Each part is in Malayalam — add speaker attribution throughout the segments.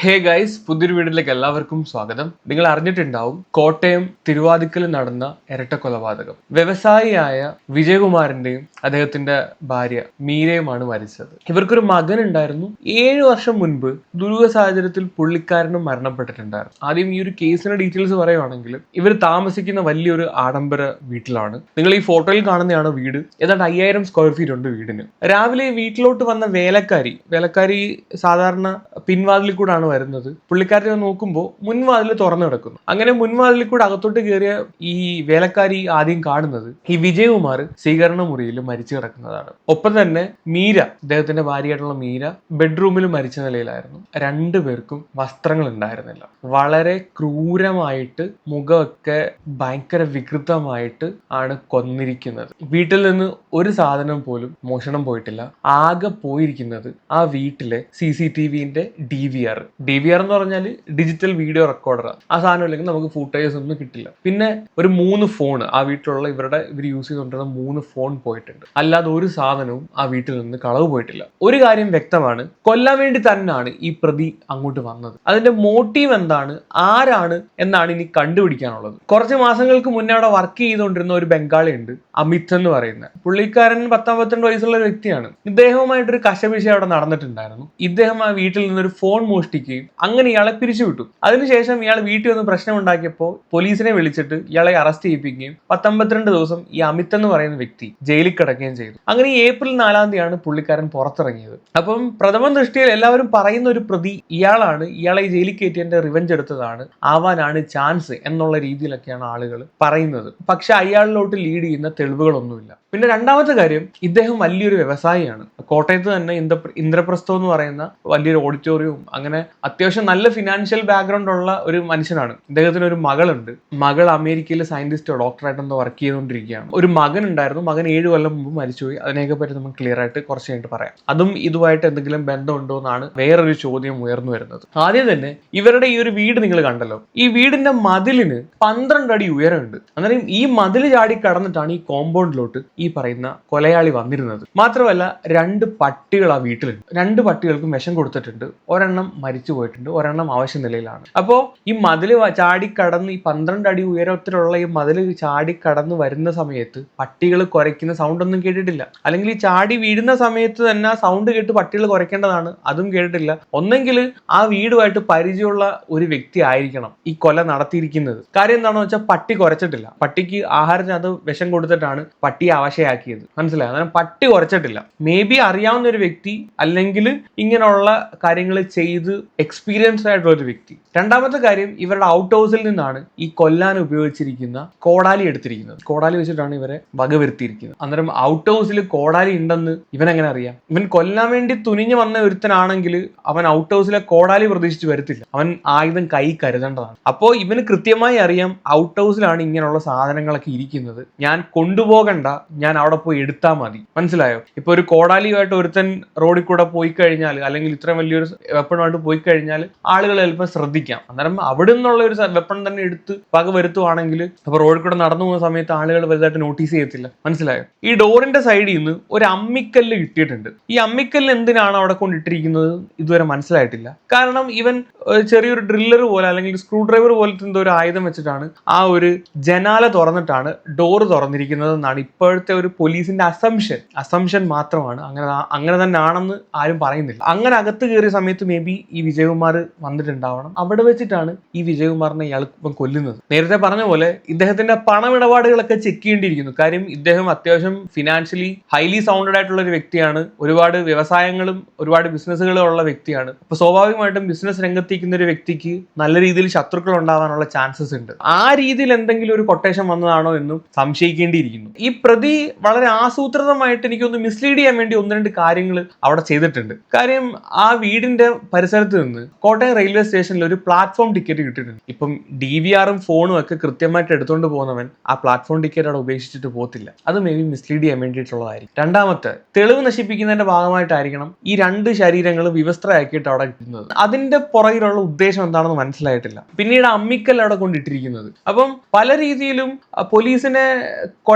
Speaker 1: ഹേ ഗൈസ് പുതിയൊരു വീടിലേക്ക് എല്ലാവർക്കും സ്വാഗതം. നിങ്ങൾ അറിഞ്ഞിട്ടുണ്ടാവും കോട്ടയം തിരുവാതിക്കൽ നടന്ന ഇരട്ട കൊലപാതകം വ്യവസായിയായ വിജയകുമാറിന്റെയും അദ്ദേഹത്തിന്റെ ഭാര്യ മീരയുമാണ് മരിച്ചത്. ഇവർക്കൊരു മകൻ ഉണ്ടായിരുന്നു ഏഴു വർഷം മുൻപ് ദുരൂഹ സാഹചര്യത്തിൽ പുള്ളിക്കാരനും മരണപ്പെട്ടിട്ടുണ്ടായിരുന്നു. ആദ്യം ഈ ഒരു കേസിന്റെ ഡീറ്റെയിൽസ് പറയുവാണെങ്കിൽ ഇവർ താമസിക്കുന്ന വലിയൊരു ആഡംബര വീട്ടിലാണ്. നിങ്ങൾ ഈ ഫോട്ടോയിൽ കാണുന്നതാണ് വീട്. ഏതാണ്ട് അയ്യായിരം സ്ക്വയർ ഫീറ്റ് ഉണ്ട് വീടിന്. രാവിലെ വീട്ടിലോട്ട് വന്ന വേലക്കാരി വേലക്കാരി സാധാരണ പിൻവാതിലിൽ വരുന്നത്. പുള്ളിക്കാരനെ നോക്കുമ്പോൾ മുൻവാതിൽ തുറന്നു കിടക്കുന്നു. അങ്ങനെ മുൻവാതിലിൽ കൂടെ അകത്തോട്ട് കയറിയ ഈ വേലക്കാരി ആദ്യം കാണുന്നത് ഈ വിജയകുമാർ സ്വീകരണ മുറിയിൽ മരിച്ചു കിടക്കുന്നതാണ്. ഒപ്പം തന്നെ മീര അദ്ദേഹത്തിന്റെ ഭാര്യയായിട്ടുള്ള മീര ബെഡ്റൂമിൽ മരിച്ച നിലയിലായിരുന്നു. രണ്ടുപേർക്കും വസ്ത്രങ്ങൾ ഉണ്ടായിരുന്നില്ല. വളരെ ക്രൂരമായിട്ട് മുഖമൊക്കെ ഭയങ്കര വികൃതമായിട്ട് ആണ് കൊന്നിരിക്കുന്നത്. വീട്ടിൽ നിന്ന് ഒരു സാധനം പോലും മോഷണം പോയിട്ടില്ല. ആകെ പോയിരിക്കുന്നത് ആ വീട്ടിലെ സി സി ടി വിന്റെ D V R. D V R എന്ന് പറഞ്ഞാൽ ഡിജിറ്റൽ വീഡിയോ റെക്കോർഡർ ആ സാധനം ഇല്ലെങ്കിൽ നമുക്ക് ഫൂട്ടേജസ് ഒന്നും കിട്ടില്ല. പിന്നെ ഒരു മൂന്ന് ഫോൺ ആ വീട്ടിലുള്ള ഇവരുടെ ഇവർ യൂസ് ചെയ്തുകൊണ്ടിരുന്ന മൂന്ന് ഫോൺ പോയിട്ടുണ്ട്. അല്ലാതെ ഒരു സാധനവും ആ വീട്ടിൽ നിന്ന് കളവ് പോയിട്ടില്ല. ഒരു കാര്യം വ്യക്തമാണ്. കൊല്ലാൻ വേണ്ടി തന്നെയാണ് ഈ പ്രതി അങ്ങോട്ട് വന്നത്. അതിന്റെ മോട്ടീവ് എന്താണ്? ആരാണ്? എന്നാണ് ഇനി കണ്ടുപിടിക്കാനുള്ളത്. കുറച്ച് മാസങ്ങൾക്ക് മുന്നേ അവിടെ വർക്ക് ചെയ്തുകൊണ്ടിരുന്ന ഒരു ബംഗാളി ഉണ്ട് അമിത് എന്ന് പറയുന്ന പുള്ളിക്കാരൻ പത്തൊമ്പത്തിരണ്ട് വയസ്സുള്ള വ്യക്തിയാണ്. ഇദ്ദേഹവുമായിട്ടൊരു കശപിശ അവിടെ നടന്നിട്ടുണ്ടായിരുന്നു. ഇദ്ദേഹം ആ വീട്ടിൽ നിന്നൊരു ഫോൺ മോഷ്ടിക്കുകയും അങ്ങനെ ഇയാളെ പിരിച്ചുവിട്ടു. അതിനുശേഷം ഇയാൾ വീട്ടിൽ വന്ന് പ്രശ്നം ഉണ്ടാക്കിയപ്പോൾ പോലീസിനെ വിളിച്ചിട്ട് ഇയാളെ അറസ്റ്റ് ചെയ്യിപ്പിക്കുകയും പത്തൊമ്പത്തിരണ്ട് ദിവസം ഈ അമിത് എന്ന് പറയുന്ന വ്യക്തി ജയിലിൽ കിടക്കുകയും ചെയ്തു. അങ്ങനെ ഏപ്രിൽ നാലാം തീയതിയാണ് പുള്ളിക്കാരൻ പുറത്തിറങ്ങിയത്. അപ്പം പ്രഥമ ദൃഷ്ടിയിൽ എല്ലാവരും പറയുന്ന ഒരു പ്രതി ഇയാളാണ്. ഇയാളെ ജയിലിൽ കയറ്റിയതിന്റെ റിവഞ്ച് എടുത്തതാണ്. ആവാനാണ് ചാൻസ് എന്നുള്ള രീതിയിലൊക്കെയാണ് ആളുകൾ പറയുന്നത്. പക്ഷെ അയാളിലോട്ട് ലീഡ് ചെയ്യുന്ന തെളിവുകളൊന്നുമില്ല. പിന്നെ രണ്ടാമത്തെ കാര്യം ഇദ്ദേഹം വലിയൊരു വ്യവസായിയാണ്. കോട്ടയത്ത് തന്നെ ഇന്ദ്ര ഇന്ദ്രപ്രസ്ഥം എന്ന് പറയുന്ന വലിയൊരു ഓഡിറ്റോറിയവും അങ്ങനെ അത്യാവശ്യം നല്ല ഫിനാൻഷ്യൽ ബാക്ക്ഗ്രൗണ്ട് ഉള്ള ഒരു മനുഷ്യനാണ്. ഇദ്ദേഹത്തിന് ഒരു മകളുണ്ട്. മകൾ അമേരിക്കയിലെ സയന്റിസ്റ്റോ ഡോക്ടറായിട്ടൊന്ന് വർക്ക് ചെയ്തുകൊണ്ടിരിക്കുകയാണ്. ഒരു മകൻ ഉണ്ടായിരുന്നു. മകൻ ഏഴ് കൊല്ലം മുമ്പ് മരിച്ചുപോയി. അതിനെയൊക്കെ പറ്റി നമുക്ക് ക്ലിയർ ആയിട്ട് കുറച്ച് കഴിഞ്ഞിട്ട് പറയാം. അതും ഇതുമായിട്ട് എന്തെങ്കിലും ബന്ധമുണ്ടോ എന്നാണ് വേറൊരു ചോദ്യം ഉയർന്നു വരുന്നത്. ആദ്യം തന്നെ ഇവരുടെ ഈ ഒരു വീട് നിങ്ങൾ കണ്ടല്ലോ. ഈ വീടിന്റെ മതിലിന് പന്ത്രണ്ട് അടി ഉയരമുണ്ട്. അന്നേരം ഈ മതിൽ ചാടി കടന്നിട്ടാണ് ഈ കോമ്പൗണ്ടിലോട്ട് ഈ പറയുന്ന കൊലയാളി വന്നിരുന്നത്. മാത്രമല്ല രണ്ട് പട്ടികൾ ആ വീട്ടിലുണ്ട്. രണ്ട് പട്ടികൾക്കും വിഷം കൊടുത്തിട്ടുണ്ട്. ഒരെണ്ണം മരിച്ചു പോയിട്ടുണ്ട്. ഒരെണ്ണം ആവശ്യ നിലയിലാണ്. അപ്പോൾ ഈ മതിൽ ചാടി കടന്ന് ഈ പന്ത്രണ്ട് അടി ഉയരത്തിലുള്ള ഈ മതിൽ ചാടി കടന്ന് വരുന്ന സമയത്ത് പട്ടികൾ കുരയ്ക്കുന്ന സൗണ്ട് ഒന്നും കേട്ടിട്ടില്ല. അല്ലെങ്കിൽ ഈ ചാടി വീഴുന്ന സമയത്ത് തന്നെ സൗണ്ട് കേട്ട് പട്ടികൾ കുരയ്ക്കേണ്ടതാണ് അതും കേട്ടിട്ടില്ല. ഒന്നെങ്കിൽ ആ വീടുമായിട്ട് പരിചയമുള്ള ഒരു വ്യക്തി ആയിരിക്കണം ഈ കൊല നടത്തിയിരിക്കുന്നത്. കാര്യം എന്താണെന്ന് വെച്ചാൽ പട്ടി കുരച്ചിട്ടില്ല പട്ടിക്ക് ആഹാരത്തിനകത്ത് വിഷം കൊടുത്തിട്ടാണ് പട്ടിയെ ആവശയാക്കിയത്. മനസ്സിലായോ? അങ്ങനെ പട്ടി കുറച്ചിട്ടില്ല. മേ ബി അറിയാവുന്ന ഒരു വ്യക്തി അല്ലെങ്കിൽ ഇങ്ങനെയുള്ള കാര്യങ്ങൾ ചെയ്ത് എക്സ്പീരിയൻസ് ആയിട്ടുള്ള ഒരു വ്യക്തി. രണ്ടാമത്തെ കാര്യം ഇവരുടെ ഔട്ട് ഹൗസിൽ നിന്നാണ് ഈ കൊല്ലാൻ ഉപയോഗിച്ചിരിക്കുന്ന കോടാലി എടുത്തിരിക്കുന്നത്. കോടാലി വെച്ചിട്ടാണ് ഇവരെ വകവരുത്തിയിരിക്കുന്നത്. അന്നേരം ഔട്ട് ഹൗസിൽ കോടാലി ഉണ്ടെന്ന് ഇവൻ എങ്ങനെ അറിയാം? ഇവൻ കൊല്ലാൻ വേണ്ടി തുനിഞ്ഞു വന്ന ഒരുത്തനാണെങ്കിൽ അവൻ ഔട്ട് ഹൗസിലെ കോടാലി പ്രതീക്ഷിച്ച് വരത്തില്ല. അവൻ ആയുധം കൈ കരുതേണ്ടതാണ്. അപ്പോൾ ഇവന് കൃത്യമായി അറിയാം ഔട്ട് ഹൗസിലാണ് ഇങ്ങനെയുള്ള സാധനങ്ങളൊക്കെ ഇരിക്കുന്നത്. ഞാൻ കൊണ്ടുപോകണ്ട ഞാൻ അവിടെ പോയി എടുത്താൽ മതി. മനസ്സിലായോ? ഇപ്പൊ ഒരു കോടാലിയുമായിട്ട് ഒരുത്തൻ റോഡിൽ കൂടെ പോയി കഴിഞ്ഞാൽ അല്ലെങ്കിൽ ഇത്രയും വലിയൊരു വെപ്പണുമായിട്ട് പോയി കഴിഞ്ഞാൽ ആളുകൾ ചിലപ്പോൾ ശ്രദ്ധിക്കാം. അന്നേരം അവിടെ നിന്നുള്ള ഒരു വെപ്പൺ തന്നെ എടുത്ത് പക വരുത്തുവാണെങ്കിൽ അപ്പൊ റോഡിൽ കൂടെ നടന്നു പോകുന്ന സമയത്ത് ആളുകൾ വലുതായിട്ട് നോട്ടീസ് ചെയ്യത്തില്ല. മനസ്സിലായോ? ഈ ഡോറിന്റെ സൈഡിൽ നിന്ന് ഒരു അമ്മിക്കല്ല് കിട്ടിയിട്ടുണ്ട്. ഈ അമ്മിക്കല്ല് എന്തിനാണ് അവിടെ കൊണ്ടിട്ടിരിക്കുന്നത്? ഇതുവരെ മനസ്സിലായിട്ടില്ല. കാരണം ഇവൻ ചെറിയൊരു ഡ്രില്ലർ പോലെ അല്ലെങ്കിൽ സ്ക്രൂ ഡ്രൈവർ പോലത്തെ എന്തോ ഒരു ആയുധം വെച്ചിട്ടാണ് ആ ഒരു ജനാല തുറന്നിട്ടാണ് ഡോറ് തുറന്നിരിക്കുന്നത്. എന്നാണ് ഇപ്പോഴത്തെ ഒരു പോലീസിന്റെ അസംഷൻ അസംഷൻ മാത്രമാണ്. അങ്ങനെ അങ്ങനെ തന്നെ ആണെന്ന് ആരും പറയുന്നില്ല. അങ്ങനെ അകത്ത് കയറിയ സമയത്ത് മേ ബി ഈ വിജയകുമാർ വന്നിട്ടുണ്ടാവണം. അവിടെ വെച്ചിട്ടാണ് ഈ വിജയകുമാറിനെ ഇയാൾ ഇപ്പം കൊല്ലുന്നത്. നേരത്തെ പറഞ്ഞ പോലെ ഇദ്ദേഹത്തിന്റെ പണമിടപാടുകളൊക്കെ ചെക്ക് ചെയ്യേണ്ടിയിരിക്കുന്നു. കാര്യം ഇദ്ദേഹം അത്യാവശ്യം ഫിനാൻഷ്യലി ഹൈലി സൗണ്ടഡ് ആയിട്ടുള്ള ഒരു വ്യക്തിയാണ്. ഒരുപാട് വ്യവസായങ്ങളും ഒരുപാട് ബിസിനസ്സുകളും ഉള്ള വ്യക്തിയാണ്. അപ്പൊ സ്വാഭാവികമായിട്ടും ബിസിനസ് രംഗത്തേക്കുന്ന ഒരു വ്യക്തിക്ക് നല്ല രീതിയിൽ ശത്രുക്കൾ ഉണ്ടാവാനുള്ള ചാൻസസ് ഉണ്ട്. ആ രീതിയിൽ എന്തെങ്കിലും ഒരു കൊട്ടേഷൻ വന്നതാണോ എന്നും സംശയിക്കേണ്ടിയിരിക്കുന്നു ഈ പ്രതി വളരെ ആസൂത്രിതമായിട്ട് എനിക്കൊന്ന് മിസ്ലീഡ് ചെയ്യാൻ വേണ്ടി ഒന്ന് രണ്ട് കാര്യങ്ങൾ അവിടെ ചെയ്തിട്ടുണ്ട്. കാര്യം ആ വീടിന്റെ പരിസരത്ത് നിന്ന് കോട്ടയം റെയിൽവേ സ്റ്റേഷനിൽ ഒരു പ്ലാറ്റ്ഫോം ടിക്കറ്റ് കിട്ടിയിട്ടുണ്ട്. ഇപ്പം ഡി വി ആറും ഫോണും ഒക്കെ കൃത്യമായിട്ട് എടുത്തുകൊണ്ട് പോകുന്നവൻ ആ പ്ലാറ്റ്ഫോം ടിക്കറ്റ് അവിടെ ഉപേക്ഷിച്ചിട്ട് പോകത്തില്ല. അത് മേ ബി മിസ്ലീഡ് ചെയ്യാൻ വേണ്ടിയിട്ടുള്ളതായിരിക്കും. രണ്ടാമത്തെ തെളിവ് നശിപ്പിക്കുന്നതിന്റെ ഭാഗമായിട്ടായിരിക്കണം ഈ രണ്ട് ശരീരങ്ങൾ വിവസ്ത്രയാക്കിയിട്ട് അവിടെ കിട്ടുന്നത്. അതിന്റെ പുറകിലുള്ള ഉദ്ദേശം എന്താണെന്ന് മനസ്സിലായിട്ടില്ല. പിന്നീട് അമ്മിക്കൽ അവിടെ കൊണ്ടിട്ടിരിക്കുന്നത്. അപ്പം പല രീതിയിലും പോലീസിനെ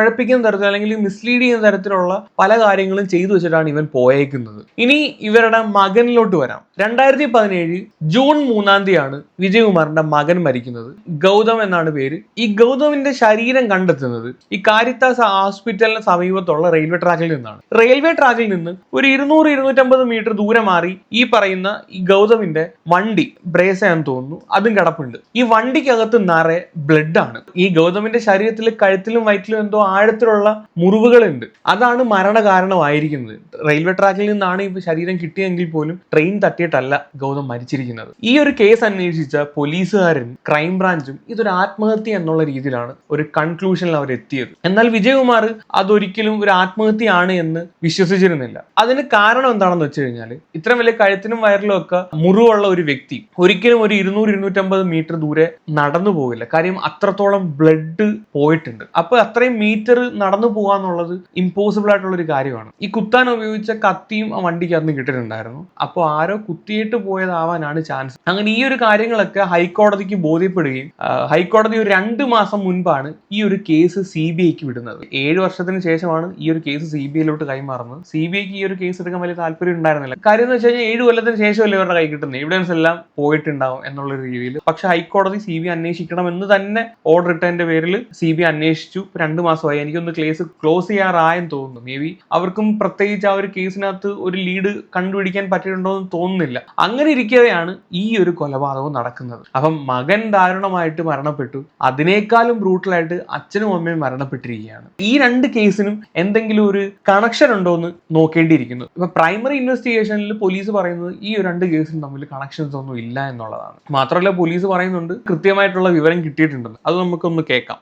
Speaker 1: കുഴപ്പിക്കുന്ന തരത്തിൽ അല്ലെങ്കിൽ മിസ്ലീഡ് ചെയ്യുന്ന തരത്തിലുള്ള പല കാര്യങ്ങളും ചെയ്തു വെച്ചിട്ടാണ് ഇവൻ പോയേക്കുന്നത്. ഇനി ഇവരുടെ മകനിലോട്ട് വരാം. രണ്ടായിരത്തി പതിനേഴ് ജൂൺ മൂന്നാം തീയതിയാണ് വിജയകുമാറിന്റെ മകൻ മരിക്കുന്നത്. ഗൗതം എന്നാണ് പേര്. ഈ ഗൗതമിന്റെ ശരീരം കണ്ടെത്തുന്നത് ഈ കാരിത്താസ് ഹോസ്പിറ്റലിന് സമീപത്തുള്ള റെയിൽവേ ട്രാക്കിൽ നിന്നാണ്. റെയിൽവേ ട്രാക്കിൽ നിന്ന് ഒരു ഇരുന്നൂറ് ഇരുന്നൂറ്റമ്പത് മീറ്റർ ദൂരെ മാറി ഈ പറയുന്ന ഈ ഗൗതമിന്റെ വണ്ടി ബ്രേസയാന്ന് തോന്നുന്നു. അതും കിടപ്പുണ്ട്. ഈ വണ്ടിക്കകത്ത് നിറയെ ബ്ലഡ് ആണ് ഈ ഗൗതമിന്റെ ശരീരത്തിൽ കഴുത്തിലും വയറ്റിലും എന്തോ ആഴത്തിലുള്ള മുറിവുകളുണ്ട്. അതാണ് മരണകാരണമായിരിക്കുന്നത്. റെയിൽവേ ട്രാക്കിൽ നിന്നാണ് ഈ ശരീരം കിട്ടിയെങ്കിൽ പോലും ട്രെയിൻ തട്ടിയിട്ടല്ല ഗൗതം മരിച്ചിരിക്കുന്നത്. ഈ ഒരു കേസ് അന്വേഷിച്ച പോലീസുകാരും ക്രൈം ബ്രാഞ്ചും ഇതൊരു ആത്മഹത്യ എന്നുള്ള രീതിയിലാണ് ഒരു കൺക്ലൂഷനിൽ അവർ എത്തിയത് എന്നാൽ വിജയകുമാർ അതൊരിക്കലും ഒരു ആത്മഹത്യയാണ് എന്ന് വിശ്വസിച്ചിരുന്നില്ല. അതിന് കാരണം എന്താണെന്ന് വെച്ച് കഴിഞ്ഞാൽ ഇത്രയും വലിയ കഴുത്തിനും വയറിലും ഒക്കെ മുറിവുള്ള ഒരു വ്യക്തി ഒരിക്കലും ഒരു ഇരുന്നൂറ് ഇരുന്നൂറ്റമ്പത് മീറ്റർ ദൂരെ നടന്നു പോകില്ല കാര്യം അത്രത്തോളം ബ്ലഡ് പോയിട്ടുണ്ട്. അപ്പൊ അത്രയും മീറ്റർ നടന്നു പോകാന്നുള്ളത് ഇമ്പോസിബിൾ ആയിട്ടുള്ള ഒരു കാര്യമാണ്. ഈ കുത്താൻ ഉപയോഗിച്ച കത്തിയും ആ വണ്ടിക്ക് അന്ന് കിട്ടിയിട്ടുണ്ടായിരുന്നു. അപ്പോൾ ആരോ കുത്തിയിട്ട് പോയതാവാനാണ് ചാൻസ്. അങ്ങനെ ഈ ഒരു കാര്യങ്ങളൊക്കെ ഹൈക്കോടതിക്ക് ബോധ്യപ്പെടുകയും ഹൈക്കോടതി ഒരു രണ്ട് മാസം മുൻപാണ് ഈ ഒരു കേസ് സി ബി ഐക്ക് വിടുന്നത്. ഏഴ് വർഷത്തിന് ശേഷമാണ് ഈ ഒരു കേസ് സി ബി ഐയിലോട്ട് കൈമാറുന്നത്. സി ബി ഐക്ക് ഈ ഒരു കേസ് എടുക്കാൻ വലിയ താല്പര്യം ഉണ്ടായിരുന്നില്ല. കാര്യം എന്ന് വെച്ച് കഴിഞ്ഞാൽ ഏഴ് കൊല്ലത്തിന് ശേഷമല്ലേ ഇവരുടെ കൈ കിട്ടുന്നത്. എവിഡൻസ് എല്ലാം പോയിട്ടുണ്ടാവും എന്നുള്ള രീതിയിൽ. പക്ഷെ ഹൈക്കോടതി സി ബി അന്വേഷിക്കണം എന്ന് തന്നെ ഓർഡർ ഇട്ടതിന്റെ പേരിൽ സി ബി അന്വേഷിച്ചു. രണ്ട് മാസമായി. എനിക്കൊന്ന് കേസ് ക്ലോസ് ചെയ്യാറായെന്ന് തോന്നുന്നു. മേ ബി അവർക്കും പ്രത്യേകിച്ച് ആ ഒരു കേസിനകത്ത് ഒരു ലീഡ് കണ്ടുപിടിക്കാൻ പറ്റിയിട്ടുണ്ടോ എന്ന് തോന്നുന്നില്ല. അങ്ങനെ ഇരിക്കവെയാണ് ഈ ഒരു കൊലപാതകം നടക്കുന്നത്. അപ്പം മകൻ ദാരുണമായിട്ട് മരണപ്പെട്ടു. അതിനേക്കാളും ബ്രൂട്ടലായിട്ട് അച്ഛനും അമ്മയും മരണപ്പെട്ടിരിക്കുകയാണ്. ഈ രണ്ട് കേസിനും എന്തെങ്കിലും ഒരു കണക്ഷൻ ഉണ്ടോ എന്ന് നോക്കേണ്ടിയിരിക്കുന്നു. ഇപ്പൊ പ്രൈമറി ഇൻവെസ്റ്റിഗേഷനിൽ പോലീസ് പറയുന്നത് ഈ രണ്ട് കേസിനും തമ്മിൽ കണക്ഷൻസ് ഒന്നും ഇല്ല എന്നുള്ളതാണ്. മാത്രമല്ല പോലീസ് പറയുന്നുണ്ട് കൃത്യമായിട്ടുള്ള വിവരം കിട്ടിയിട്ടുണ്ടെന്ന്. അത് നമുക്കൊന്ന് കേൾക്കാം.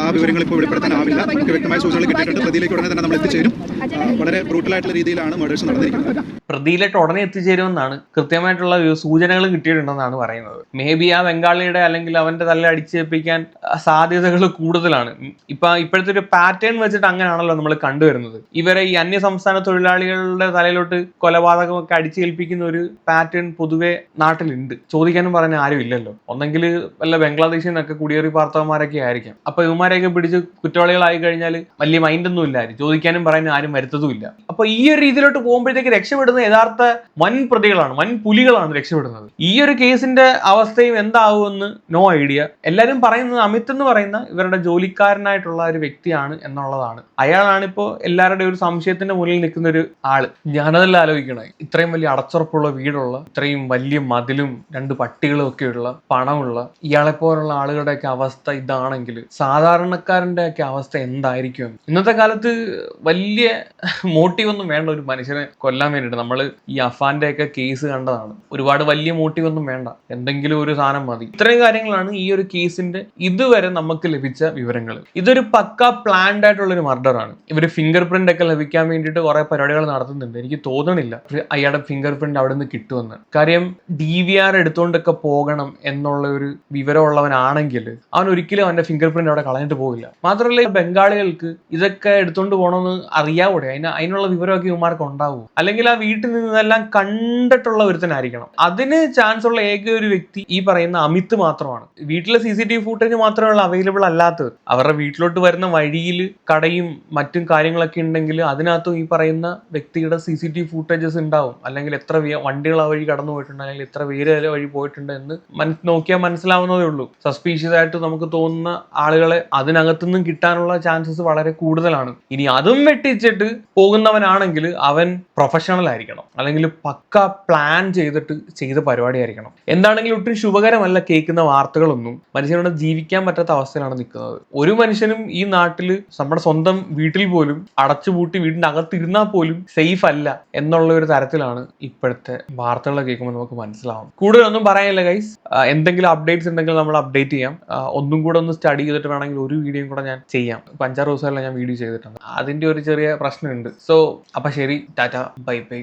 Speaker 2: ആ, വിവരങ്ങൾ വ്യക്തമായ സൂചനകൾ കിട്ടിയിട്ടുണ്ട്. പ്രതിയിലേക്ക് ഉടനെ തന്നെ നമ്മൾ എത്തിച്ചേരും. വളരെ ബ്രൂട്ടലായിട്ടുള്ള രീതിയിലാണ് മർഡേഴ്സ് നടന്നിരിക്കുന്നത്.
Speaker 1: പ്രതിയിലേക്ക് ഉടനെ എത്തിച്ചേരുമെന്നാണ് കൃത്യമായിട്ടുള്ള സൂചനകൾ കിട്ടിയിട്ടുണ്ടെന്നാണ് പറയുന്നത്. മേ ബി ആ ബംഗാളിയുടെ അല്ലെങ്കിൽ അവന്റെ തല അടിച്ചേൽപ്പിക്കാൻ സാധ്യതകൾ കൂടുതലാണ്. ഇപ്പൊ ഇപ്പോഴത്തെ ഒരു പാറ്റേൺ വെച്ചിട്ട് അങ്ങനെയാണല്ലോ നമ്മൾ കണ്ടുവരുന്നത്. ഇവരെ ഈ അന്യ സംസ്ഥാന തൊഴിലാളികളുടെ തലയിലോട്ട് കൊലപാതകമൊക്കെ അടിച്ചേൽപ്പിക്കുന്ന ഒരു പാറ്റേൺ പൊതുവെ നാട്ടിലുണ്ട്. ചോദിക്കാനും പറഞ്ഞ ആരും ഇല്ലല്ലോ. ഒന്നെങ്കിൽ വല്ല ബംഗ്ലാദേശിൽ നിന്നൊക്കെ കുടിയേറി പാർത്തവന്മാരൊക്കെ ആയിരിക്കാം. അപ്പൊ ഇവന്മാരെയൊക്കെ പിടിച്ച് കുറ്റവാളികളായി കഴിഞ്ഞാൽ വലിയ മൈൻഡൊന്നും ഇല്ലായിരിക്കും ചോദിക്കാനും പറയാനും ആരും വരുത്തതുമില്ല. അപ്പൊ ഈ ഒരു രീതിയിലോട്ട് പോകുമ്പോഴത്തേക്ക് രക്ഷപ്പെടുന്ന യഥാർത്ഥ വൻ പ്രതികളാണ് വൻ പുലികളാണ് രക്ഷപ്പെടുന്നത്. ഈ ഒരു കേസിന്റെ അവസ്ഥയും എന്താവുമെന്ന് നോ ഐഡിയ എല്ലാവരും പറയുന്നത് അമിത് എന്ന് പറയുന്ന ഇവരുടെ ജോലിക്കാരനായിട്ടുള്ള ഒരു വ്യക്തിയാണ് എന്നുള്ളതാണ്. അയാളാണ് ഇപ്പോൾ എല്ലാവരുടെയും ഒരു സംശയത്തിന്റെ മുന്നിൽ നിൽക്കുന്ന ഒരു ആൾ. ഞാനതല്ല ആലോചിക്കണേ. ഇത്രയും വലിയ അടച്ചുറപ്പുള്ള വീടുള്ള ഇത്രയും വലിയ മതിലും രണ്ട് പട്ടികളും ഒക്കെയുള്ള പണമുള്ള ഇയാളെ പോലുള്ള ആളുകളുടെയൊക്കെ അവസ്ഥ ഇതാണെങ്കിൽ സാധാരണക്കാരന്റെ ഒക്കെ അവസ്ഥ എന്തായിരിക്കും? ഇന്നത്തെ കാലത്ത് വലിയ മോട്ടീവ് ഒന്നും വേണ്ട ഒരു മനുഷ്യനെ കൊല്ലാൻ വേണ്ടിയിട്ട്. നമ്മൾ ഈ അഫാന്റെ ഒക്കെ കേസ് കണ്ടതാണ്. ഒരുപാട് വലിയ മോട്ടീവ് ഒന്നും വേണ്ട. എന്തെങ്കിലും ഒരു സാധനം മതി. ഇത്രയും കാര്യങ്ങളാണ് ഈ ഒരു കേസിന്റെ ഇതുവരെ നമുക്ക് ലഭിച്ച വിവരങ്ങൾ. ഇതൊരു പക്ക പ്ലാൻഡ് ആയിട്ടുള്ള ഒരു മർഡർ ആണ്. ഇവർ ഫിംഗർ പ്രിന്റ് ഒക്കെ ലഭിക്കാൻ വേണ്ടിയിട്ട് കുറെ പരിപാടികൾ നടത്തുന്നുണ്ട്. എനിക്ക് തോന്നണില്ല. അയാളുടെ ഫിംഗർ പ്രിന്റ് അവിടെ നിന്ന് കിട്ടുമെന്ന്. കാര്യം ഡി വി ആർ എടുത്തുകൊണ്ടൊക്കെ പോകണം എന്നുള്ള ഒരു വിവരമുള്ളവനാണെങ്കിൽ അവൻ ഒരിക്കലും അവന്റെ ഫിംഗർ പ്രിന്റ് അവിടെ കളഞ്ഞിട്ട് പോകില്ല മാത്രമല്ല ബംഗാളികൾക്ക് ഇതൊക്കെ എടുത്തുകൊണ്ട് പോകണമെന്ന് അറിയാവൂടെ? അതിന് അതിനുള്ള വിവരമൊക്കെ ഇവന്മാർക്ക് ഉണ്ടാവും. അല്ലെങ്കിൽ ആ വീട്ടിൽ നിന്നെല്ലാം കണ്ടിട്ടുള്ള ഒരുത്തനായിരിക്കണം. അതിന് ചാൻസ് ഉള്ള ഏക ഒരു വ്യക്തി ഈ പറയുന്ന അമിത് മാത്രമാണ്. വീട്ടിലെ C C T V footage മാത്രമേ അവൈലബിൾ അല്ലാത്തത്. അവരുടെ വീട്ടിലോട്ട് വരുന്ന വഴിയിൽ കടയും മറ്റും കാര്യങ്ങളൊക്കെ ഉണ്ടെങ്കിൽ അതിനകത്തും ഈ പറയുന്ന വ്യക്തിയുടെ C C T V footages ഉണ്ടാവും. അല്ലെങ്കിൽ എത്ര വണ്ടികൾ ആ വഴി കടന്നു പോയിട്ടുണ്ട് അല്ലെങ്കിൽ എത്ര പേര് അതിലെ വഴി പോയിട്ടുണ്ട് എന്ന് മനസ് നോക്കിയാൽ മനസ്സിലാവുന്നതേ ഉള്ളൂ. സസ്പീഷ്യസ് ആയിട്ട് നമുക്ക് തോന്നുന്ന ആളുകളെ അതിനകത്തുനിന്നും കിട്ടാനുള്ള ചാൻസസ് വളരെ കൂടുതലാണ്. ഇനി അതും വെട്ടിച്ചിട്ട് പോകുന്നവനാണെങ്കിൽ അവൻ പ്രൊഫഷണൽ ആയിരിക്കണം. അല്ലെങ്കിൽ പക്ക പ്ലാൻ ചെയ്തിട്ട് ചെയ്ത പരിപാടി ആയിരിക്കണം എന്താണെങ്കിലും ഒട്ടും ശുഭകരമല്ല കേൾക്കുന്ന വാർത്തകളൊന്നും മനുഷ്യനോട് ജീവിക്കാൻ പറ്റാത്ത അവസ്ഥയിലാണ് നിൽക്കുന്നത്. ഒരു മനുഷ്യനും ഈ നാട്ടിൽ നമ്മുടെ സ്വന്തം വീട്ടിൽ പോലും അടച്ചുപൂട്ടി വീടിന്റെ അകത്തിരുന്നാൽ പോലും സേഫ് അല്ല എന്നുള്ള ഒരു തരത്തിലാണ് ഇപ്പോഴത്തെ വാർത്തകൾ കേൾക്കുമ്പോൾ നമുക്ക് മനസ്സിലാവും കൂടുതലൊന്നും പറയാനില്ല ഗൈസ് എന്തെങ്കിലും അപ്ഡേറ്റ്സ് ഉണ്ടെങ്കിൽ നമ്മൾ അപ്ഡേറ്റ് ചെയ്യാം. ഒന്നും കൂടെ ഒന്ന് സ്റ്റഡി ചെയ്തിട്ട് വേണമെങ്കിൽ ഒരു വീഡിയോയും കൂടെ ഞാൻ ചെയ്യാം. അഞ്ചാറ് ദിവസമല്ല ഞാൻ വീഡിയോ ചെയ്തിട്ടുണ്ട്. അതിന്റെ ഒരു ചെറിയ പ്രശ്നമുണ്ട്. സോ അപ്പൊ ശരി ടാറ്റ ബൈ ബൈ.